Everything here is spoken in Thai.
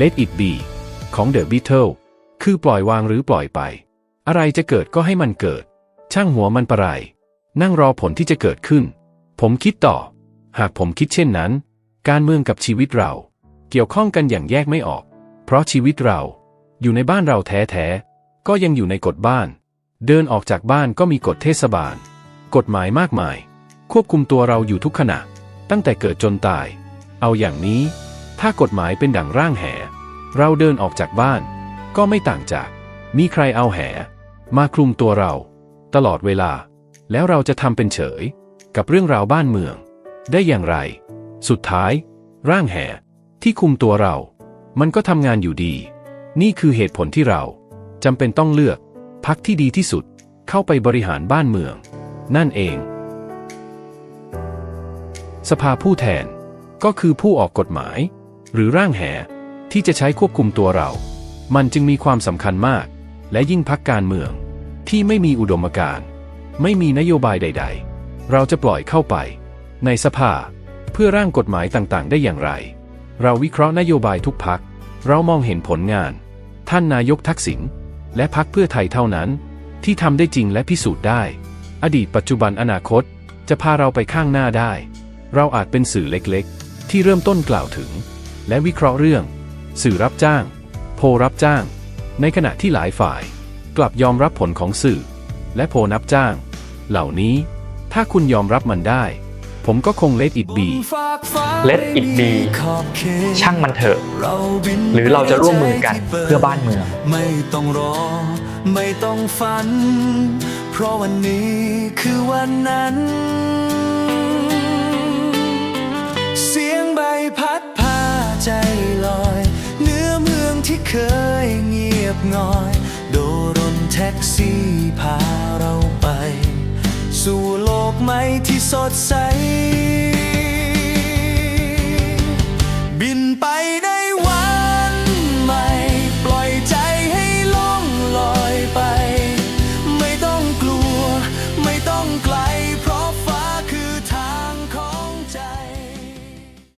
Let It Be ของ The Beatles คือปล่อยวางหรือปล่อยไป อะไรจะเกิดก็ให้มันเกิด ช่างหัวมันปะไร นั่งรอผลที่จะเกิดขึ้น ผมคิดต่อ หากผมคิดเช่นนั้น การเมืองกับชีวิตเรา เกี่ยวข้องกันอย่างแยกไม่ออก เพราะชีวิตเรา อยู่ในบ้านเราแท้ๆก็ยังอยู่ในกฎบ้าน เดินออกจากบ้านก็มีกฎเทศบาล กฎหมายมากมาย ควบคุมตัวเราอยู่ทุกขณะ ตั้งแต่เกิดจนตาย เอาอย่างนี้ ถ้ากฎหมายเป็นดั่งร่างแห เราเดินออกจากบ้าน ก็ไม่ต่างจาก มีใครเอาแห มาคลุมตัวเรา ตลอดเวลา แล้วเราจะทำเป็นเฉย กับเรื่องราวบ้านเมือง ได้อย่างไร สุดท้าย ร่างแห ที่คุมตัวเรา มันก็ทำงานอยู่ดี นี่คือเหตุผลที่เราจำเป็นต้องเลือกพักที่ดีที่สุดเข้าไปบริหารบ้านเมือง นั่นเอง สภาผู้แทนก็คือผู้ออกกฎหมาย หรือร่างแห ที่จะใช้ควบคุมตัวเรา มันจึงมีความสำคัญมาก และยิ่งพักการเมือง ที่ไม่มีอุดมการณ์ไม่มีนโยบายใด ๆ เราจะปล่อยเข้าไป ในสภา เพื่อร่างกฎหมายต่างๆ ได้อย่างไร เราวิเคราะห์นโยบายทุกพัก เรามองเห็นผลงาน ท่านนายกทักษิณและพักเพื่อไทยเท่านั้น ที่ทำได้จริงและพิสูจน์ได้ อดีตปัจจุบันอนาคตจะพาเราไปข้างหน้าได้ เราอาจเป็นสื่อเล็กๆ ที่เริ่มต้นกล่าวถึง และวิเคราะห์เรื่อง สื่อรับจ้าง โพลรับจ้าง ในขณะที่หลายฝ่าย กลับยอมรับผลของสื่อ และโพลนับจ้าง เหล่านี้ ถ้าคุณยอมรับมันได้ ผมก็คงเล t อิดบี Let it be ช่างมันเถอะ หรือเราจะร่วมมือกันเพื่อบ้านเมือง ไม่ต้องรอ ไม่ต้องฝัน เพราะวันนี้คือวันนั้น ยบงอย โดรนแท็กซี่พาเราไป สู่โลกใหม่ที่สดใส